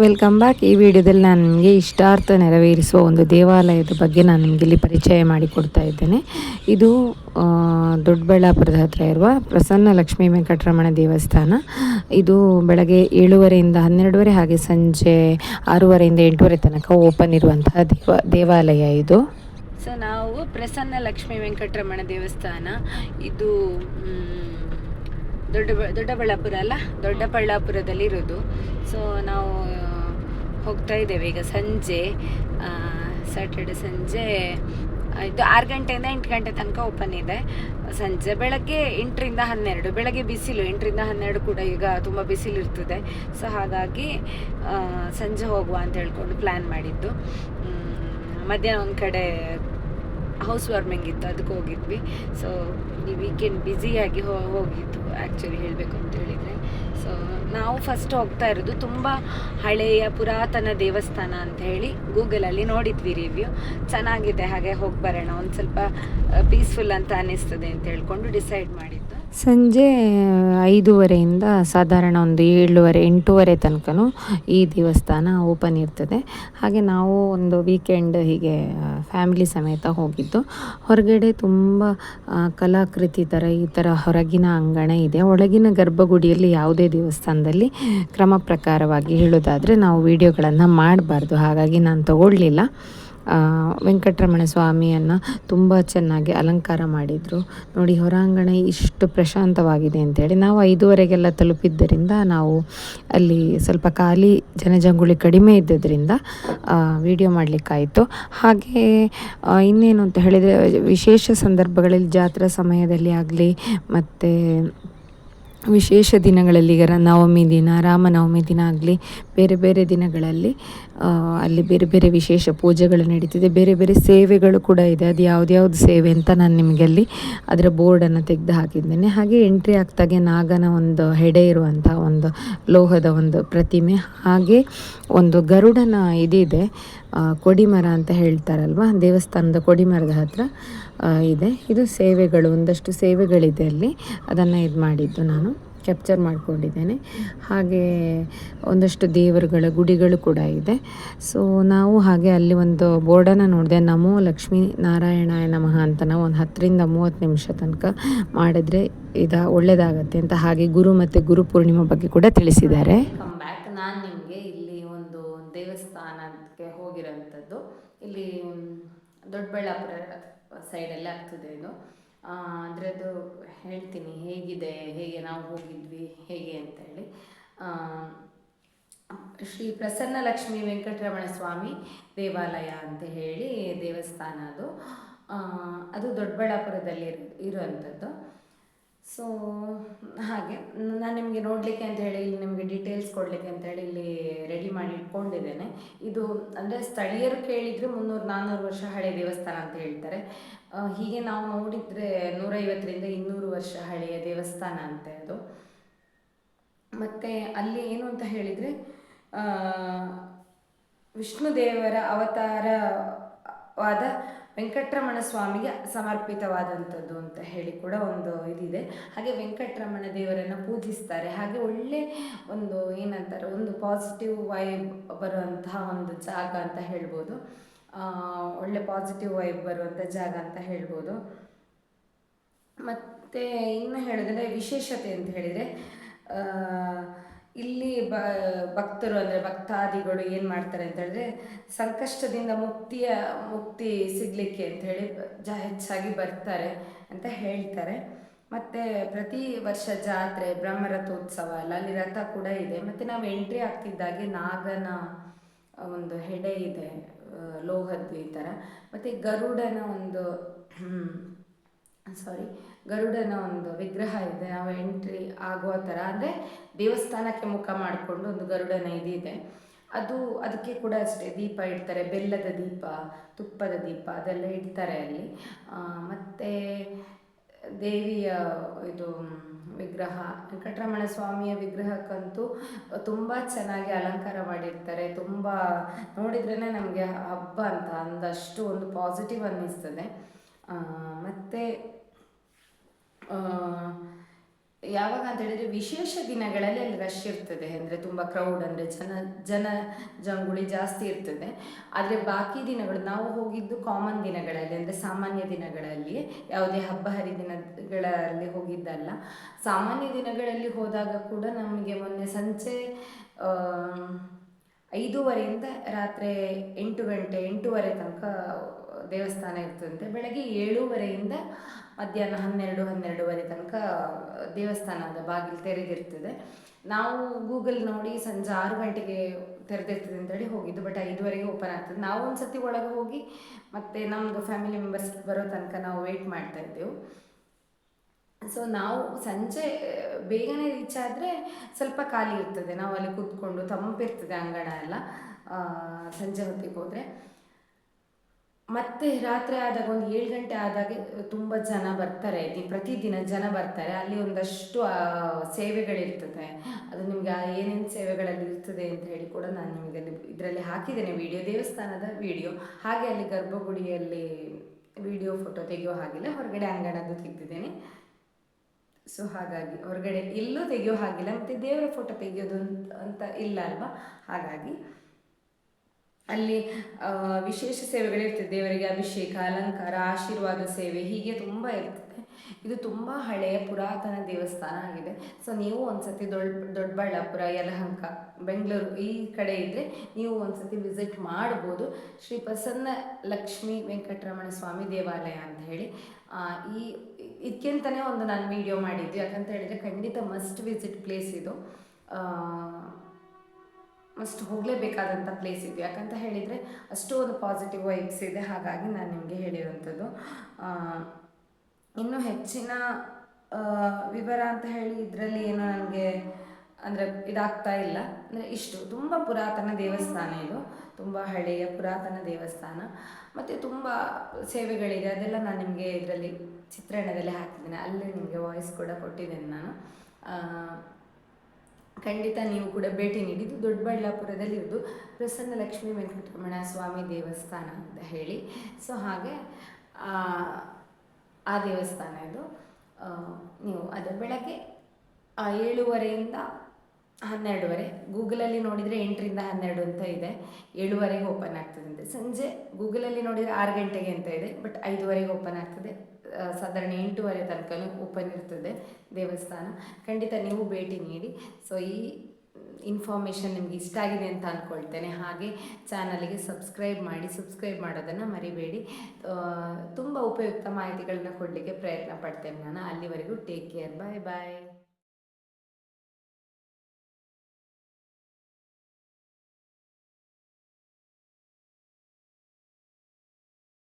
Welcome back ಈ ವಿಡಿಯೋದಲ್ಲಿ ನಾನು ನಿಮಗೆ ಇಷ್ಟಾರ್ಥ ನೆರವೇರಿಸುವ ಒಂದು ದೇವಾಲಯದ ಬಗ್ಗೆ ನಾನು ನಿಮಗೆ ಇಲ್ಲಿ ಪರಿಚಯ ಮಾಡಿಕೊಡ್ತಾ ಇದ್ದೇನೆ. ಇದು ದೊಡ್ಡಬಳ್ಳಾಪುರದ ಹತ್ರ ಇರುವ ಪ್ರಸನ್ನ ಲಕ್ಷ್ಮೀ ವೆಂಕಟರಮಣ ದೇವಸ್ಥಾನ. ಇದು ಬೆಳಗ್ಗೆ ಏಳುವರೆಯಿಂದ ಹನ್ನೆರಡುವರೆ ಹಾಗೆ ಸಂಜೆ ಆರೂವರೆಯಿಂದ ಎಂಟೂವರೆ ತನಕ ಓಪನ್ ಇರುವಂತಹ ದೇವ, ದೇವಾಲಯ ಇದು. ಸೊ ನಾವು ಪ್ರಸನ್ನ ಲಕ್ಷ್ಮೀ ವೆಂಕಟರಮಣ ದೇವಸ್ಥಾನ. ಇದು ದೊಡ್ಡ ದೊಡ್ಡಬಳ್ಳಾಪುರ ಅಲ್ಲ? ದೊಡ್ಡಬಳ್ಳಾಪುರದಲ್ಲಿ ಇರೋದು. ಸೊ ನಾವು ಹೋಗ್ತಾ ಇದ್ದೇವೆ ಈಗ ಸಂಜೆ ಸ್ಯಾಟರ್ಡೆ ಸಂಜೆ ಇದು ಆರು ಗಂಟೆಯಿಂದ ಎಂಟು ಗಂಟೆ ತನಕ ಓಪನ್ ಇದೆ. ಸಂಜೆ ಬೆಳಗ್ಗೆ ಎಂಟರಿಂದ ಹನ್ನೆರಡು, ಬೆಳಗ್ಗೆ ಬಿಸಿಲು ಎಂಟರಿಂದ ಹನ್ನೆರಡು ಕೂಡ ಈಗ ತುಂಬ ಬಿಸಿಲು ಇರ್ತದೆ. ಸೊ ಹಾಗಾಗಿ ಸಂಜೆ ಹೋಗುವ ಅಂತ ಹೇಳ್ಕೊಂಡು ಪ್ಲ್ಯಾನ್ ಮಾಡಿದ್ದು. ಮಧ್ಯಾಹ್ನ ಒಂದು ಕಡೆ ಹೌಸ್ ವಾರ್ಮಿಂಗ್ ಇತ್ತು, ಅದಕ್ಕೆ ಹೋಗಿದ್ವಿ. ಸೊ ಈ ವೀಕೆಂಡ್ ಬ್ಯುಸಿಯಾಗಿ ಹೋಗಿದ್ದು. ಆ್ಯಕ್ಚುಲಿ ಹೇಳಬೇಕು ಅಂತ ಹೇಳಿದರೆ. ಸೊ ನಾವು ಫಸ್ಟ್ ಹೋಗ್ತಾ ಇರೋದು ತುಂಬ ಹಳೆಯ ಪುರಾತನ ದೇವಸ್ಥಾನ ಅಂತ ಹೇಳಿ ಗೂಗಲಲ್ಲಿ ನೋಡಿದ್ವಿ ರಿವ್ಯೂ ಚೆನ್ನಾಗಿದೆ, ಹಾಗೆ ಹೋಗಿ ಬರೋಣ. ಒಂದು ಸ್ವಲ್ಪ ಪೀಸ್ಫುಲ್ ಅಂತ ಅನ್ನಿಸ್ತದೆ ಅಂತ ಹೇಳ್ಕೊಂಡು ಡಿಸೈಡ್ ಮಾಡಿದ್ದು ಸಂಜೆ ಐದೂವರೆಯಿಂದ ಸಾಧಾರಣ ಒಂದು ಏಳುವರೆ ಎಂಟೂವರೆ ತನಕನೂ ಈ ದೇವಸ್ಥಾನ ಓಪನ್ ಇರ್ತದೆ. ಹಾಗೆ ನಾವು ಒಂದು ವೀಕೆಂಡ್ ಹೀಗೆ ಫ್ಯಾಮಿಲಿ ಸಮೇತ ಹೋಗಿದ್ದು. ಹೊರಗಡೆ ತುಂಬ ಕಲಾಕೃತಿ ಥರ ಈ ಥರ ಹೊರಗಿನ ಅಂಗಣ ಇದೆ. ಒಳಗಿನ ಗರ್ಭಗುಡಿಯಲ್ಲಿ ಯಾವುದೇ ದೇವಸ್ಥಾನದಲ್ಲಿ ಕ್ರಮ ಪ್ರಕಾರವಾಗಿ ಹೇಳೋದಾದರೆ ನಾವು ವಿಡಿಯೋಗಳನ್ನು ಮಾಡಬಾರ್ದು. ಹಾಗಾಗಿ ನಾನು ತಗೊಳ್ಳಿಲ್ಲ. ಆ, ವೆಂಕಟರಮಣ ಸ್ವಾಮಿಯನ್ನು ತುಂಬ ಚೆನ್ನಾಗಿ ಅಲಂಕಾರ ಮಾಡಿದರು. ನೋಡಿ, ಹೊರಾಂಗಣ ಇಷ್ಟು ಪ್ರಶಾಂತವಾಗಿದೆ ಅಂತೇಳಿ ನಾವು ಐದುವರೆಗೆಲ್ಲ ತಲುಪಿದ್ದರಿಂದ ನಾವು ಅಲ್ಲಿ ಸ್ವಲ್ಪ ಖಾಲಿ ಜನಜಂಗುಳಿ ಕಡಿಮೆ ಇದ್ದದ್ರಿಂದ ವಿಡಿಯೋ ಮಾಡಲಿಕ್ಕಾಯಿತು. ಹಾಗೆ ಇನ್ನೇನು ಅಂತ ಹೇಳಿದರೆ ವಿಶೇಷ ಸಂದರ್ಭಗಳಲ್ಲಿ ಜಾತ್ರಾ ಸಮಯದಲ್ಲಿ ಆಗಲಿ, ಮತ್ತು ವಿಶೇಷ ದಿನಗಳಲ್ಲಿ ಈಗ ನವಮಿ ದಿನ, ರಾಮನವಮಿ ದಿನ ಆಗಲಿ, ಬೇರೆ ಬೇರೆ ದಿನಗಳಲ್ಲಿ ಅಲ್ಲಿ ಬೇರೆ ಬೇರೆ ವಿಶೇಷ ಪೂಜೆಗಳು ನಡೀತಿದೆ. ಬೇರೆ ಬೇರೆ ಸೇವೆಗಳು ಕೂಡ ಇದೆ. ಅದು ಯಾವ್ದ್ಯಾವ್ದು ಸೇವೆ ಅಂತ ನಾನು ನಿಮಗೆ ಅಲ್ಲಿ ಅದರ ಬೋರ್ಡನ್ನು ತೆಗೆದು ಹಾಕಿದ್ದೇನೆ. ಹಾಗೆ ಎಂಟ್ರಿ ಆಗ್ತಾಗೆ ನಾಗನ ಒಂದು ಹೆಡೆ ಇರುವಂಥ ಒಂದು ಲೋಹದ ಒಂದು ಪ್ರತಿಮೆ. ಹಾಗೆ ಒಂದು ಗರುಡನ ಇದಿದೆ. ಕೊಡಿಮರ ಅಂತ ಹೇಳ್ತಾರಲ್ವ? ದೇವಸ್ಥಾನದ ಕೊಡಿಮರದ ಹತ್ರ. ಇದೆ. ಇದು ಸೇವೆಗಳು, ಒಂದಷ್ಟು ಸೇವೆಗಳಿದೆ ಅಲ್ಲಿ. ಅದನ್ನು ಇದು ಮಾಡಿದ್ದು ನಾನು. ಕ್ಯಾಪ್ಚರ್ ಮಾಡಿಕೊಂಡಿದ್ದೇನೆ. ಹಾಗೆ ಒಂದಷ್ಟು ದೇವರುಗಳ ಗುಡಿಗಳು ಕೂಡ ಇದೆ. ಸೊ ನಾವು ಹಾಗೆ ಅಲ್ಲಿ ಒಂದು ಬೋರ್ಡನ್ನು ನೋಡಿದೆ. ನಮೋ ಲಕ್ಷ್ಮೀ ನಾರಾಯಣಾಯ ನಮಃ ಅಂತ ನಾವು ಒಂದು ಹತ್ತರಿಂದ ಮೂವತ್ತು ನಿಮಿಷ ತನಕ ಮಾಡಿದ್ರೆ ಇದು ಒಳ್ಳೆಯದಾಗತ್ತೆ ಅಂತ ಹಾಗೆ ಗುರು ಮತ್ತು ಗುರು ಪೂರ್ಣಿಮಾ ಬಗ್ಗೆ ಕೂಡ ತಿಳಿಸಿದ್ದಾರೆ. ಬ್ಯಾಕ್ ನಾನು ನಿಮಗೆ ಇಲ್ಲಿ ಒಂದು ದೇವಸ್ಥಾನಕ್ಕೆ ಹೋಗಿರೋಂಥದ್ದು. ಇಲ್ಲಿ ದೊಡ್ಡಬಳ್ಳಾಪುರ ಸೈಡಲ್ಲೇ ಆಗ್ತದೆ ಇದು. ಅದರದ್ದು ಅದು ಹೇಳ್ತೀನಿ, ಹೇಗಿದೆ, ಹೇಗೆ ನಾವು ಹೋಗಿದ್ವಿ, ಹೇಗೆ ಅಂತ ಹೇಳಿ. ಶ್ರೀ ಪ್ರಸನ್ನ ಲಕ್ಷ್ಮಿ ವೆಂಕಟರಮಣ ಸ್ವಾಮಿ ದೇವಾಲಯ ಅಂತ ಹೇಳಿ ದೇವಸ್ಥಾನ ಅದು. ಅದು ದೊಡ್ಡಬಳ್ಳಾಪುರದಲ್ಲಿ ಇರು ಇರುವಂಥದ್ದು. ಸೊ ಹಾಗೆ, ನಾನು ನಿಮಗೆ ನೋಡಲಿಕ್ಕೆ ಅಂತ ಹೇಳಿ, ಇಲ್ಲಿ ನಿಮಗೆ ಡೀಟೇಲ್ಸ್ ಕೊಡಲಿಕ್ಕೆ ಅಂತ ಹೇಳಿ ಇಲ್ಲಿ ರೆಡಿ ಮಾಡಿ ಇಟ್ಕೊಂಡಿದ್ದೇನೆ. ಇದು ಅಂದರೆ ಸ್ಥಳೀಯರು ಕೇಳಿದರೆ ಮುನ್ನೂರು ನಾನ್ನೂರು ವರ್ಷ ಹಳೆ ದೇವಸ್ಥಾನ ಅಂತ ಹೇಳ್ತಾರೆ. ಹೀಗೆ ನಾವು ನೋಡಿದರೆ ನೂರೈವತ್ತರಿಂದ ಇನ್ನೂರು ವರ್ಷ ಹಳೆಯ ದೇವಸ್ಥಾನ ಅಂತ ಅದು ಮತ್ತು ಅಲ್ಲಿ ಏನು ಅಂತ ಹೇಳಿದರೆ ವಿಷ್ಣು ದೇವರ ಅವತಾರವಾದ ವೆಂಕಟರಮಣ ಸ್ವಾಮಿಗೆ ಸಮರ್ಪಿತವಾದಂಥದ್ದು ಅಂತ ಹೇಳಿ ಕೂಡ ಒಂದು ಇದಿದೆ. ಹಾಗೆ ವೆಂಕಟರಮಣ ದೇವರನ್ನು ಪೂಜಿಸ್ತಾರೆ. ಹಾಗೆ ಒಳ್ಳೆ ಒಂದು ಏನಂತಾರೆ, ಒಂದು ಪಾಸಿಟಿವ್ ವೈಬ್ ಬರುವಂತಹ ಒಂದು ಜಾಗ ಅಂತ ಹೇಳ್ಬೋದು. ಒಳ್ಳೆ ಪಾಸಿಟಿವ್ ವೈಬ್ ಬರುವಂಥ ಜಾಗ ಅಂತ ಹೇಳ್ಬೋದು. ಮತ್ತು ಇನ್ನು ಹೇಳಿದ್ರೆ ವಿಶೇಷತೆ ಅಂತ ಹೇಳಿದರೆ ಇಲ್ಲಿ ಬ, ಭಕ್ತರು ಅಂದರೆ ಭಕ್ತಾದಿಗಳು ಏನು ಮಾಡ್ತಾರೆ ಅಂತ ಹೇಳಿದ್ರೆ ಸಂಕಷ್ಟದಿಂದ ಮುಕ್ತಿಯ, ಮುಕ್ತಿ ಸಿಗಲಿಕ್ಕೆ ಅಂತ ಹೇಳಿ ಜ, ಹೆಚ್ಚಾಗಿ ಬರ್ತಾರೆ ಅಂತ ಹೇಳ್ತಾರೆ. ಮತ್ತು ಪ್ರತಿ ವರ್ಷ ಜಾತ್ರೆ, ಬ್ರಹ್ಮರಥೋತ್ಸವ ಅಲ್ಲ ಅಲ್ಲಿ ರಥ ಕೂಡ ಇದೆ. ಮತ್ತು ನಾವು ಎಂಟ್ರಿ ಆಗ್ತಿದ್ದಾಗೆ ನಾಗನ ಒಂದು ಹೆಡೆ ಇದೆ ಲೋಹದ್ದು ಈ ಥರ ಮತ್ತು ಗರುಡನ ಒಂದು ಸಾರಿ ಗರುಡನ ಒಂದು ವಿಗ್ರಹ ಇದೆ ನಾವು ಎಂಟ್ರಿ ಆಗುವ ಥರ ಅಂದರೆ ದೇವಸ್ಥಾನಕ್ಕೆ ಮುಖ ಮಾಡಿಕೊಂಡು ಒಂದು ಗರುಡನ ಇದಿದೆ. ಅದು ಅದಕ್ಕೆ ಕೂಡ ಅಷ್ಟೇ ದೀಪ ಇಡ್ತಾರೆ, ಬೆಲ್ಲದ ದೀಪ, ತುಪ್ಪದ ದೀಪ, ಅದೆಲ್ಲ ಇಡ್ತಾರೆ ಅಲ್ಲಿ. ಮತ್ತು ದೇವಿಯ ಇದು ವಿಗ್ರಹ, ವೆಂಕಟರಮಣ ಸ್ವಾಮಿಯ ವಿಗ್ರಹಕ್ಕಂತೂ ತುಂಬ ಚೆನ್ನಾಗಿ ಅಲಂಕಾರ ಮಾಡಿರ್ತಾರೆ. ತುಂಬ ನೋಡಿದ್ರೇ ನಮಗೆ ಹಬ್ಬ ಅಂತ ಅಂದಷ್ಟು ಒಂದು ಪಾಸಿಟಿವ್ ಅನ್ನಿಸ್ತದೆ. ಮತ್ತು ಯಾವಾಗ ಅಂತ ಹೇಳಿದ್ರೆ ವಿಶೇಷ ದಿನಗಳಲ್ಲಿ ಅಲ್ಲಿ ರಶ್ ಇರ್ತದೆ. ಅಂದರೆ ತುಂಬ ಕ್ರೌಡ್ ಅಂದರೆ ಜನ ಜನ ಜಂಗುಳಿ ಜಾಸ್ತಿ ಇರ್ತದೆ. ಆದರೆ ಬಾಕಿ ದಿನಗಳು, ನಾವು ಹೋಗಿದ್ದು ಕಾಮನ್ ದಿನಗಳಲ್ಲಿ, ಅಂದರೆ ಸಾಮಾನ್ಯ ದಿನಗಳಲ್ಲಿ, ಯಾವುದೇ ಹಬ್ಬ ಹರಿದಿನಗಳಲ್ಲಿ ಹೋಗಿದ್ದಲ್ಲ. ಸಾಮಾನ್ಯ ದಿನಗಳಲ್ಲಿ ಹೋದಾಗ ಕೂಡ ನಮಗೆ ಮೊನ್ನೆ ಸಂಜೆ ಐದೂವರೆಯಿಂದ ರಾತ್ರಿ ಎಂಟು ಗಂಟೆ, ಎಂಟೂವರೆ ತನಕ ದೇವಸ್ಥಾನ ಇರ್ತದಂತೆ. ಬೆಳಗ್ಗೆ ಏಳೂವರೆಯಿಂದ ಮಧ್ಯಾಹ್ನ ಹನ್ನೆರಡು, ಹನ್ನೆರಡುವರೆ ತನಕ ದೇವಸ್ಥಾನದ ಬಾಗಿಲು ತೆರೆದಿರ್ತದೆ. ನಾವು ಗೂಗಲ್ ನೋಡಿ ಸಂಜೆ ಆರು ಗಂಟೆಗೆ ತೆರೆದಿರ್ತದೆ ಅಂತೇಳಿ ಹೋಗಿದ್ದು ಬಟ್ ಐದುವರೆಗೆ ಓಪನ್ ಆಗ್ತದೆ. ನಾವು ಒಂದು ಸತಿ ಒಳಗೆ ಹೋಗಿ ಮತ್ತು ನಮ್ಮದು ಫ್ಯಾಮಿಲಿ ಮೆಂಬರ್ಸ್ ಬರೋ ತನಕ ನಾವು ವೆಯ್ಟ್ ಮಾಡ್ತಾ ಇದ್ದೆವು. ಸೊ ನಾವು ಸಂಜೆ ಬೇಗನೆ ರೀಚ್ ಆದರೆ ಸ್ವಲ್ಪ ಖಾಲಿ ಇರ್ತದೆ. ನಾವು ಅಲ್ಲಿ ಕೂತ್ಕೊಂಡು, ತಂಪಿರ್ತದೆ ಅಂಗಣ ಎಲ್ಲ ಸಂಜೆ ಹೊತ್ತಿಗೆ ಹೋದರೆ. ಮತ್ತೆ ರಾತ್ರಿ ಆದಾಗ ಒಂದು ಏಳು ಗಂಟೆ ಆದಾಗ ತುಂಬ ಜನ ಬರ್ತಾರೆ. ಪ್ರತಿದಿನ ಜನ ಬರ್ತಾರೆ. ಅಲ್ಲಿ ಒಂದಷ್ಟು ಸೇವೆಗಳಿರ್ತದೆ. ಅದು ನಿಮಗೆ ಏನೇನು ಸೇವೆಗಳಲ್ಲಿ ಇರ್ತದೆ ಅಂತ ಹೇಳಿ ಕೂಡ ನಾನು ನಿಮಗೆ ಇದರಲ್ಲಿ ಹಾಕಿದ್ದೇನೆ. ವಿಡಿಯೋ, ದೇವಸ್ಥಾನದ ವಿಡಿಯೋ. ಹಾಗೆ ಅಲ್ಲಿ ಗರ್ಭಗುಡಿಯಲ್ಲಿ ವಿಡಿಯೋ ಫೋಟೋ ತೆಗೆಯೋ ಹಾಗಿಲ್ಲ. ಹೊರಗಡೆ ಅಂಗಣದ್ದು ತೆಗೆದಿದ್ದೇನೆ. ಸೊ, ಹಾಗಾಗಿ ಹೊರಗಡೆ ಎಲ್ಲೂ ತೆಗೆಯೋ ಹಾಗಿಲ್ಲ. ಮತ್ತು ದೇವರ ಫೋಟೋ ತೆಗೆಯೋದು ಅಂತ ಅಂತ ಇಲ್ಲ ಅಲ್ವಾ? ಹಾಗಾಗಿ ಅಲ್ಲಿ ವಿಶೇಷ ಸೇವೆಗಳಿರ್ತದೆ. ದೇವರಿಗೆ ಅಭಿಷೇಕ, ಅಲಂಕಾರ, ಆಶೀರ್ವಾದ ಸೇವೆ ಹೀಗೆ ತುಂಬ ಇರ್ತದೆ. ಇದು ತುಂಬ ಹಳೆಯ ಪುರಾತನ ದೇವಸ್ಥಾನ ಆಗಿದೆ. ಸೊ ನೀವು ಒಂದ್ಸತಿ ದೊಡ್ಡ ದೊಡ್ಡಬಳ್ಳಾಪುರ ಯಲಹಂಕ, ಬೆಂಗಳೂರು ಈ ಕಡೆ ಇದ್ದರೆ ನೀವು ಒಂದ್ಸತಿ ವಿಸಿಟ್ ಮಾಡ್ಬೋದು. ಶ್ರೀ ಪ್ರಸನ್ನ ಲಕ್ಷ್ಮೀ ವೆಂಕಟರಮಣ ಸ್ವಾಮಿ ದೇವಾಲಯ ಅಂತ ಹೇಳಿ. ಈ ಇದಕ್ಕಿಂತಲೇ ಒಂದು ನಾನು ವಿಡಿಯೋ ಮಾಡಿದ್ದು. ಯಾಕಂತ ಹೇಳಿದರೆ ಖಂಡಿತ ಮಸ್ಟ್ ವಿಸಿಟ್ ಪ್ಲೇಸ್ ಇದು. ಮಸ್ಟ್ ಹೋಗಲೇಬೇಕಾದಂಥ ಪ್ಲೇಸ್ ಇದು. ಯಾಕಂತ ಹೇಳಿದರೆ ಅಷ್ಟು ಒಂದು ಪಾಸಿಟಿವ್ ವೈಬ್ಸ್ ಇದೆ. ಹಾಗಾಗಿ ನಾನು ನಿಮಗೆ ಹೇಳಿರುವಂಥದ್ದು. ಇನ್ನೂ ಹೆಚ್ಚಿನ ವಿವರ ಅಂತ ಹೇಳಿ ಇದರಲ್ಲಿ ಏನೋ ನನಗೆ ಅಂದರೆ ಇದಾಗ್ತಾ ಇಲ್ಲ. ಅಂದರೆ ಇಷ್ಟು. ತುಂಬ ಪುರಾತನ ದೇವಸ್ಥಾನ ಇದು. ತುಂಬ ಹಳೆಯ ಪುರಾತನ ದೇವಸ್ಥಾನ. ಮತ್ತು ತುಂಬ ಸೇವೆಗಳಿದೆ. ಅದೆಲ್ಲ ನಾನು ನಿಮಗೆ ಇದರಲ್ಲಿ ಚಿತ್ರಣದಲ್ಲಿ ಹಾಕಿದ್ದೇನೆ. ಅಲ್ಲೇ ನಿಮಗೆ ವಾಯ್ಸ್ ಕೂಡ ಕೊಟ್ಟಿದ್ದೇನೆ ನಾನು. ಖಂಡಿತ ನೀವು ಕೂಡ ಭೇಟಿ ನೀಡಿದ್ದು ದೊಡ್ಡಬಳ್ಳಾಪುರದಲ್ಲಿ ಇರೋದು ಪ್ರಸನ್ನ ಲಕ್ಷ್ಮೀ ವೆಂಕಟರಮಣ ಸ್ವಾಮಿ ದೇವಸ್ಥಾನ ಅಂತ ಹೇಳಿ. ಸೊ ಹಾಗೆ ಆ, ದೇವಸ್ಥಾನ ಇದು. ನೀವು ಅದು ಬೆಳಗ್ಗೆ ಏಳುವರೆಯಿಂದ ಹನ್ನೆರಡುವರೆ. ಗೂಗಲಲ್ಲಿ ನೋಡಿದರೆ ಎಂಟರಿಂದ ಹನ್ನೆರಡು ಅಂತ ಇದೆ. ಏಳುವರೆಗೆ ಓಪನ್ ಆಗ್ತದಂತೆ ಸಂಜೆ ಗೂಗಲಲ್ಲಿ ನೋಡಿದರೆ ಆರು ಗಂಟೆಗೆ ಅಂತ ಇದೆ. ಬಟ್ ಐದುವರೆಗೆ ಓಪನ್ ಆಗ್ತದೆ. ಸಾಧಾರಣ ಎಂಟೂವರೆ ತನಕನೂ ಓಪನ್ ಇರ್ತದೆ ದೇವಸ್ಥಾನ. ಖಂಡಿತ ನೀವು ಭೇಟಿ ನೀಡಿ. ಸೊ, ಈ ಇನ್ಫಾರ್ಮೇಷನ್ ನಿಮ್ಗೆ ಇಷ್ಟ ಆಗಿದೆ ಅಂತ ಅಂದ್ಕೊಳ್ತೇನೆ ಹಾಗೆ ಚಾನಲ್ಗೆ ಸಬ್ಸ್ಕ್ರೈಬ್ ಮಾಡಿ, ಸಬ್ಸ್ಕ್ರೈಬ್ ಮಾಡೋದನ್ನು ಮರಿಬೇಡಿ. ತುಂಬ ಉಪಯುಕ್ತ ಮಾಹಿತಿಗಳನ್ನ ಕೊಡಲಿಕ್ಕೆ ಪ್ರಯತ್ನ ಪಡ್ತೇನೆ ನಾನು. ಅಲ್ಲಿವರೆಗೂ ಟೇಕ್ ಕೇರ್. ಬಾಯ್ ಬಾಯ್.